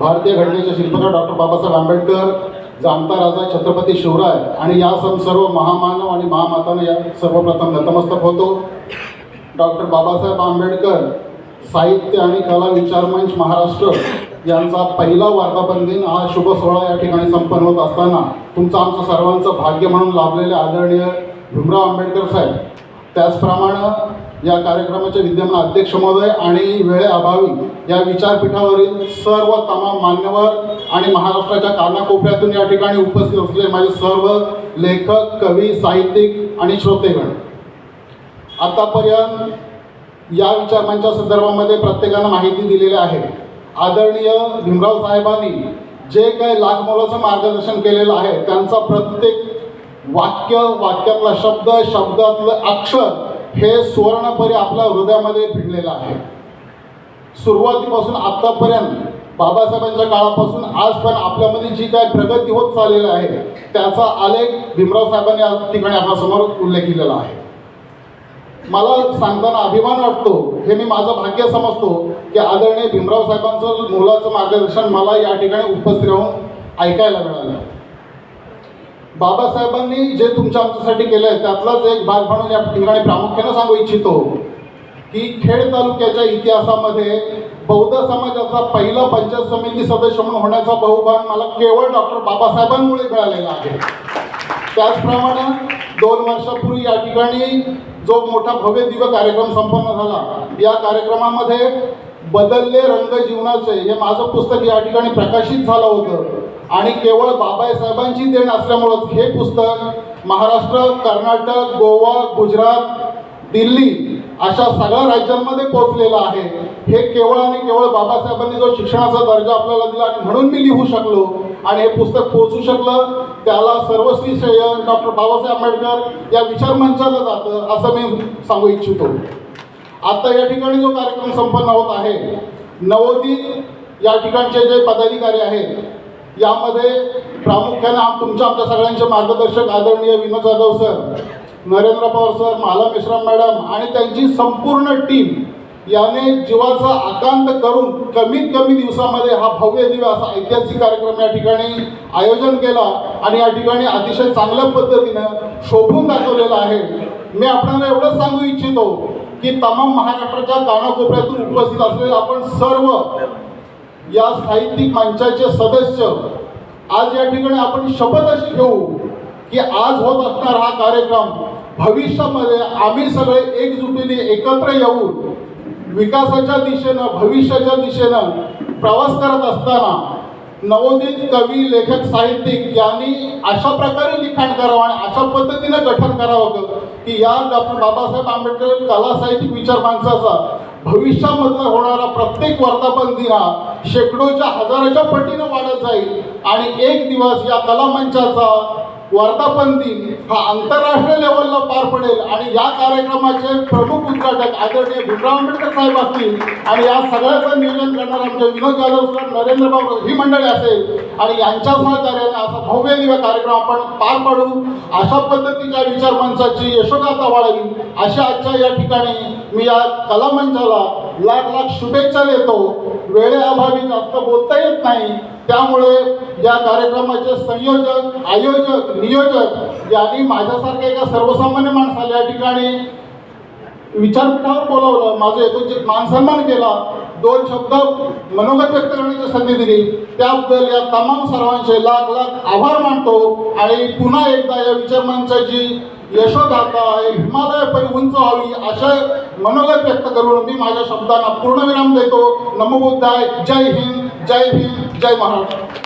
भारतीय घटनेचे शिल्पकार डॉक्टर बाबासाहेब आंबेडकर जाणता राजा छत्रपती शिवराय आणि या सण सर्व महामानव आणि महामातांना या सर्वप्रथम नतमस्तक होतो. डॉक्टर बाबासाहेब आंबेडकर साहित्य आणि कला विचार मंच महाराष्ट्र यांचा पहिला वर्धापन दिन हा शुभ सोहळा या ठिकाणी संपन्न होत असताना तुमचं आमचं सर्वांचं भाग्य म्हणून लाभलेले आदरणीय भीमराव आंबेडकर साहेब. त्याचप्रमाणे या कार्यक्रमाचे विद्यमान अध्यक्ष महोदय आणि वेळेअभावी या विचारपीठावरील सर्व तमाम मान्यवर आणि महाराष्ट्राच्या कानाकोपऱ्यातून या ठिकाणी उपस्थित असलेले माझे सर्व लेखक कवी साहित्यिक आणि श्रोतेगण. आतापर्यंत या विचारांच्या संदर्भामध्ये प्रत्येकानं माहिती दिलेली आहे. आदरणीय भीमराव साहेबांनी जे काही लाखमोलाचं मार्गदर्शन केलेलं आहे त्यांचा प्रत्येक वाक्य वाक्यातला शब्द शब्दातलं अक्षर हे सुवर्णपरी आपल्या हृदयामध्ये भिडलेलं आहे. सुरुवातीपासून आत्तापर्यंत बाबासाहेबांच्या काळापासून आज पण आपल्यामध्ये जी काय प्रगती होत चाललेली आहे त्याचा आलेख भीमराव साहेबांनी या ठिकाणी आपल्यासमोर उल्लेख केलेला आहे. मला सांगताना अभिमान वाटतो हे मी माझं भाग्य समजतो की आदरणीय भीमराव साहेबांचं मुलाचं मार्गदर्शन मला या ठिकाणी उपस्थित राहून ऐकायला मिळालं. बाबासाहेबांनी जे तुमच्या आमच्यासाठी केलं आहे त्यातलाच एक भाग म्हणून या ठिकाणी प्रामुख्यानं सांगू इच्छितो की खेड तालुक्याच्या इतिहासामध्ये बौद्ध समाजाचा पहिला पंचायत समिती सदस्य म्हणून होण्याचा बहुमान मला केवळ डॉक्टर बाबासाहेबांमुळे मिळालेला आहे. त्याचप्रमाणे दोन वर्षापूर्वी या ठिकाणी जो मोठा भव्य दिव्य कार्यक्रम संपन्न झाला या कार्यक्रमामध्ये बदलले रंग जीवनाचे हे माझं पुस्तक या ठिकाणी प्रकाशित झालं होतं. आणि केवळ बाबासाहेबांची देण असल्यामुळंच हे पुस्तक महाराष्ट्र कर्नाटक गोवा गुजरात दिल्ली अशा सगळ्या राज्यांमध्ये पोहोचलेलं आहे. हे केवळ आणि केवळ बाबासाहेबांनी जो शिक्षणाचा दर्जा आपल्याला दिला आणि म्हणून मी लिहू शकलो आणि हे पुस्तक पोहोचू शकलं त्याला सर्वस्वी श्रेय डॉक्टर बाबासाहेब आंबेडकर या विचार मंचाला जातं असं मी सांगू इच्छितो. आता या ठिकाणी जो कार्यक्रम संपन्न होत आहे नवोदित या ठिकाणचे जे पदाधिकारी आहेत यामध्ये प्रामुख्याने तुमच्या आमच्या सगळ्यांचे मार्गदर्शक आदरणीय Vinod Jadhav sir Narendra Pawar sir Mala Mishram madam आणि त्यांची संपूर्ण टीम याने जीवाचा आकांत करून कमीत कमी दिवसामध्ये हा भव्य दिवस असा ऐतिहासिक कार्यक्रम या ठिकाणी आयोजन केला आणि या ठिकाणी अतिशय चांगल्या पद्धतीनं शोभून दाखवलेला आहे. मी आपल्याला एवढंच सांगू इच्छितो की तमाम महाराष्ट्राच्या कानाकोपऱ्यातून उपस्थित असलेले आपण सर्व या साहित्यिक मंचाचे सदस्य आज या ठिकाणी आपण शपथ अशी घेऊ की आज होत असणार हा कार्यक्रम. भविष्यामध्ये आम्ही सगळे एकजुटीने एकत्र येऊन विकासाच्या दिशेनं भविष्याच्या दिशेनं प्रवास करत असताना नवोदित कवी लेखक साहित्यिक यांनी अशा प्रकारे लिखाण करावं आणि अशा पद्धतीनं गठन करावं की या डॉक्टर बाबासाहेब आंबेडकर कला साहित्यिक विचार माणसाचा भविष्यामधला होणारा प्रत्येक वर्धापन दिन हा शेकडोच्या हजाराच्या पटीनं वाढत जाईल. आणि एक दिवस या कला मंचाचा वर्धापन दिन हा आंतरराष्ट्रीय लेवलला पार पडेल. आणि या कार्यक्रमाचे प्रमुख उद्घाटक आदरणीय भीमराव आंबेडकर साहेब असतील. आणि या सगळ्याचं नियोजन करणार आमचे विनोद जाधव सर नरेंद्र बाबू ही मंडळी असेल. आणि यांच्या सहकार्याने असा भव्य दिव्य कार्यक्रम आपण पार पाडू. अशा पद्धतीच्या विचारमंचाची यशोगाथा वाढावी अशा आजच्या या ठिकाणी मी या कलामंचाला लाख लाख शुभेच्छा देतो. वेळेअभावी जास्त बोलता येत नाही. त्यामुळे या कार्यक्रमाचे संयोजक आयोजक नियोजक यांनी माझ्यासारख्या एका सर्वसामान्य माणसाला या ठिकाणी विचारपीठावर बोलावलं. माझं यथोचित मानसन्मान केला. दोन शब्द मनोगत व्यक्त करण्याची संधी दिली. त्याबद्दल या तमाम सर्वांचे लाख लाख आभार मानतो. आणि पुन्हा एकदा या विचारमंचाची यशोगाथा हिमालय परी उंच हवी असे मनोगत व्यक्त करून मी माझ्या शब्दांना पूर्णविराम देतो. नमो बुद्धाय जय हिंद जय भीम जय महाराष्ट्र.